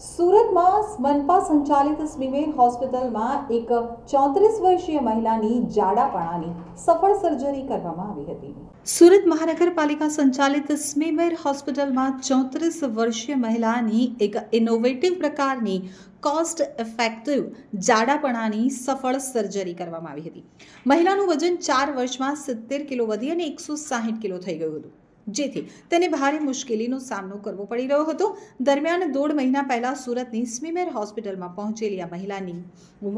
સુરતમાં મનપા સંચાલિત સ્મીમેર હોસ્પિટલમાં એક ચોત્રીસ વર્ષીય મહિલાની જાડાપણાની સફળ સર્જરી કરવામાં આવી હતી. સુરત મહાનગરપાલિકા સંચાલિત સ્મીમેર હોસ્પિટલમાં ચોત્રીસ વર્ષીય મહિલાની એક ઇનોવેટિવ પ્રકારની કોસ્ટ ઇફેક્ટિવ જાડાપણાની સફળ સર્જરી કરવામાં આવી હતી. મહિલાનું વજન ચાર વર્ષમાં સિત્તેર કિલો વધી અને એકસો સાહીઠ કિલો થઈ ગયું હતું. જેથી તેને ભારે મુશ્કેલીનો સામનો કરવો પડી રહ્યો હતો. દરમિયાન દોઢ મહિના પહેલા સુરતની સ્મીમેર હોસ્પિટલમાં પહોંચેલી આ મહિલાની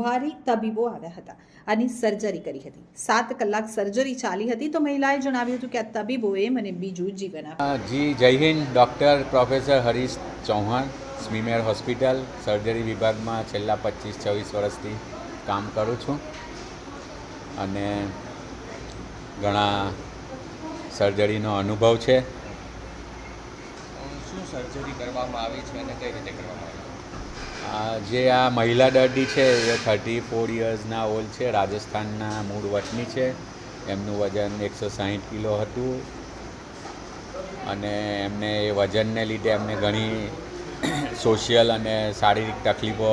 વારી તબીબો આવ્યા હતા અને સર્જરી કરી હતી. સાત કલાક સર્જરી ચાલી હતી તો મહિલાએ જણાવ્યું હતું કે આ તબીબોએ મને બીજું જીવન જી, જય Hind, doctor professor Harish Chauhan, SMIMER hospital, surgery વિભાગમાં છેલ્લા પચીસ છવ્વીસ વર્ષથી કામ કરું છું. અને ઘણા સર્જરીનો અનુભવ છે? શું સર્જરી કરવામાં આવી છે અને કઈ રીતે કરવામાં આવી? આ જે આ મહિલા દર્દી છે એ થર્ટી ફોર યર્સના ઓલ્ડ છે રાજસ્થાનના મૂળ વતની છે. એમનું વજન એકસો સાહીઠ કિલો હતું. અને એમને એ વજનને લીધે એમને ઘણી સોશિયલ અને શારીરિક તકલીફો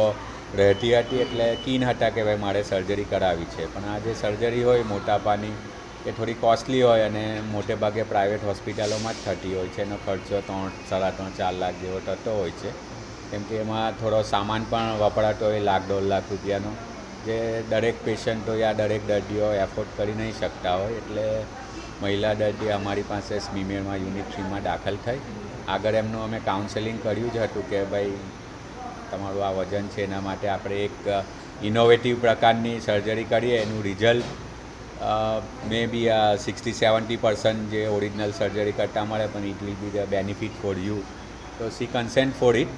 રહેતી હતી. એટલે કીન હતા કે ભાઈ મારે સર્જરી કરાવી છે. પણ આ જે સર્જરી હોય મોટાપાની એ થોડી કોસ્ટલી હોય અને મોટે ભાગે પ્રાઇવેટ હોસ્પિટલોમાં જ થતી હોય છે. એનો ખર્ચો ત્રણ, સાડા ત્રણ, ચાર લાખ જેવો થતો હોય છે. કેમ કે એમાં થોડો સામાન પણ વપરાતો હોય, લાખ, દોઢ લાખ રૂપિયાનો. જે દરેક પેશન્ટો યા દરેક દર્દીઓ એફોર્ડ કરી નહીં શકતા હોય. એટલે મહિલા દર્દી અમારી પાસે સ્મીમેરમાં યુનિટ થ્રીમાં દાખલ થઈ. આગળ એમનું અમે કાઉન્સેલિંગ કર્યું જ હતું કે ભાઈ, તમારું આ વજન છે, એના માટે આપણે એક ઇનોવેટિવ પ્રકારની સર્જરી કરીએ. એનું રિઝલ્ટ મે બી આ સિક્સટી સેવન્ટી પર્સન્ટ જે ઓરિજિનલ સર્જરી કરતાં મળે, પણ it will be the benefit for you તો સી કન્સેન્ટ ફોર ઇટ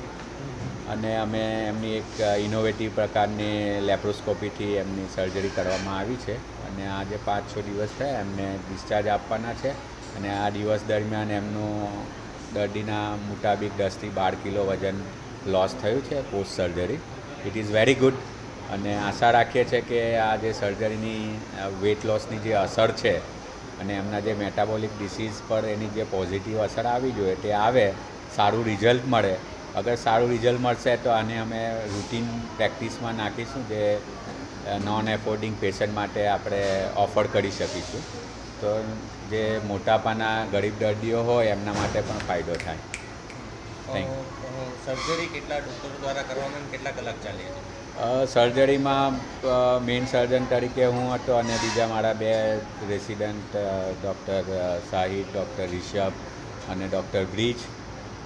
અને અમે એમની એક ઇનોવેટિવ પ્રકારની લેપ્રોસ્કોપીથી એમની સર્જરી કરવામાં આવી છે. અને આજે પાંચ, છ દિવસ થયા એમને ડિસ્ચાર્જ આપવાના છે. અને આ દિવસ દરમિયાન એમનું દર્દીના મુતાબિક દસથી બાર કિલો વજન લોસ થયું છે post surgery it is very good અને આશા રાખીએ છીએ કે આ જે સર્જરીની વેટ લોસની જે અસર છે અને એમના જે મેટાબોલિક ડિસીઝ પર એની જે પોઝિટિવ અસર આવી જોઈએ તે આવે સારું રિઝલ્ટ મળે. અગર સારું રિઝલ્ટ મળશે તો આને અમે રૂટીન પ્રેક્ટિસમાં નાખીશું જે નોન એફોર્ડિંગ પેશન્ટ માટે આપણે ઓફર કરી શકીશું. તો જે મોટાપાના ગરીબ દર્દીઓ હોય એમના માટે પણ ફાયદો થાય. થેન્ક અ, સર્જરી કેટલા ડૉક્ટરો દ્વારા કરવામાં અને કેટલા કલાક ચાલે હતી સર્જરીમાં મેઇન સર્જન તરીકે હું હતો અને બીજા મારા બે resident doctor Shahid doctor Rishabh અને ડૉક્ટર બ્રિજ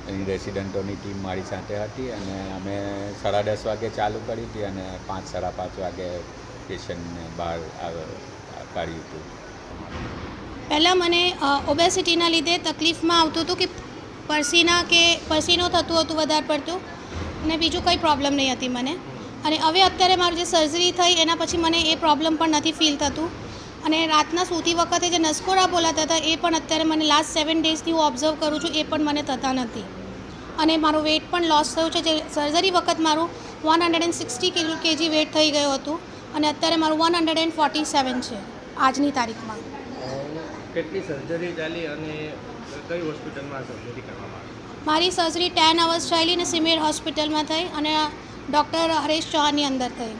એની રેસિડન્ટોની ટીમ મારી સાથે હતી અને અમે સાડા દસ વાગે ચાલુ કરી હતી અને પાંચ સાડા પાંચ વાગે પેશન્ટને બહાર આવ- કાઢ્યું હતું. પહેલાં મને ઓબેસિટીના લીધે તકલીફમાં આવતું હતું કે પરસીના કે પરસીનો થતું હતું વધારે પડતું અને બીજું કંઈ પ્રોબ્લેમ નહીં હતી મને. અને હવે અત્યારે મારું જે સર્જરી થઈ એના પછી મને એ પ્રોબ્લેમ પણ નથી ફીલ થતું. અને રાતના સૂતી વખતે જે નસકોરા બોલાતા હતા એ પણ અત્યારે મને લાસ્ટ સેવન ડેઝથી હું ઓબ્ઝર્વ કરું છું એ પણ મને થતા નથી. અને મારું વેટ પણ લોસ થયું છે. જે સર્જરી વખત મારું one hundred and sixty KG weight થઈ ગયું હતું. અને અત્યારે મારું one hundred and forty seven છે આજની તારીખમાં. કેટલી સર્જરી ચાલી અને કઈ હોસ્પિટલમાં સર્જરી કરવામાં આવી? મારી સર્જરી ટેન અવર્સ ચાલી અને સિમેર હોસ્પિટલમાં થઈ અને ડૉક્ટર હરેશ ચૌહાણની અંદર થઈ.